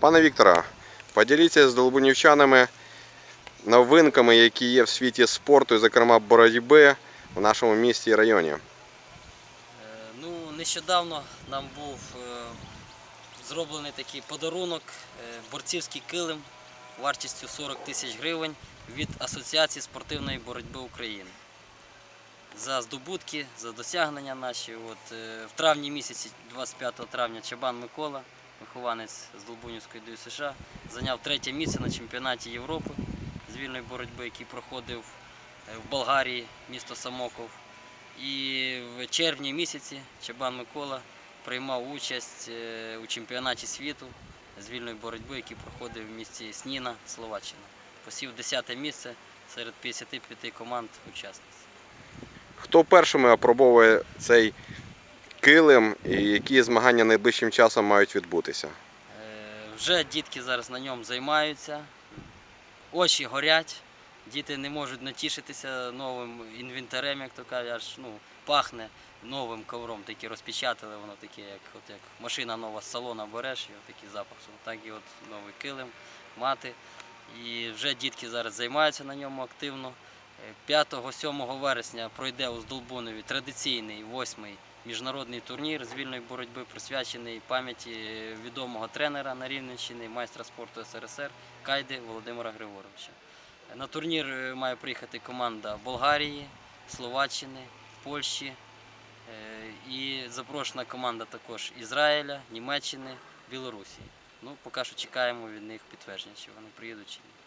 Пане Вікторе, поділіться з долбунівчанами новинками, які є в світі спорту, і, зокрема боротьби в нашому місті і районі. Е, Ну, нещодавно нам був е, зроблений такий подарунок, е, борцівський килим вартістю 40 тисяч гривень від Асоціації спортивної боротьби України. За здобутки, за досягнення наші. От, в травні місяці, 25 травня, Чабан Микола, вихованець з Долбунівської ДЮСШ, США, зайняв третє місце на чемпіонаті Європи з вільної боротьби, який проходив е, в Болгарії, місто Самоков. І в червні місяці Чабан Микола приймав участь е, у чемпіонаті світу з вільної боротьби, який проходив в місті Сніна, Словаччина. Посів 10 місце серед 55 команд учасниць. Хто першими опробовує цей килим і які змагання найближчим часом мають відбутися? Е, Вже дітки зараз на ньому займаються, очі горять, діти не можуть натішитися новим інвентарем, як то кажуть, аж ну, пахне новим ковром, такі розпечатали, воно таке, як, от, як машина нова з салона береш, і от такий запах, так і от новий килим, мати. І вже дітки зараз займаються на ньому активно. Е, 5-7 вересня пройде у Здолбунові традиційний восьмий міжнародний турнір з вільної боротьби, присвячений пам'яті відомого тренера на Рівненщині, майстра спорту СРСР Кайди Володимира Григоровича. На турнір е, має приїхати команда Болгарії, Словаччини, Польщі е, і запрошена команда також Ізраїля, Німеччини, Білорусі. Ну, поки що чекаємо від них підтвердження, чи вони приїдуть чи ні.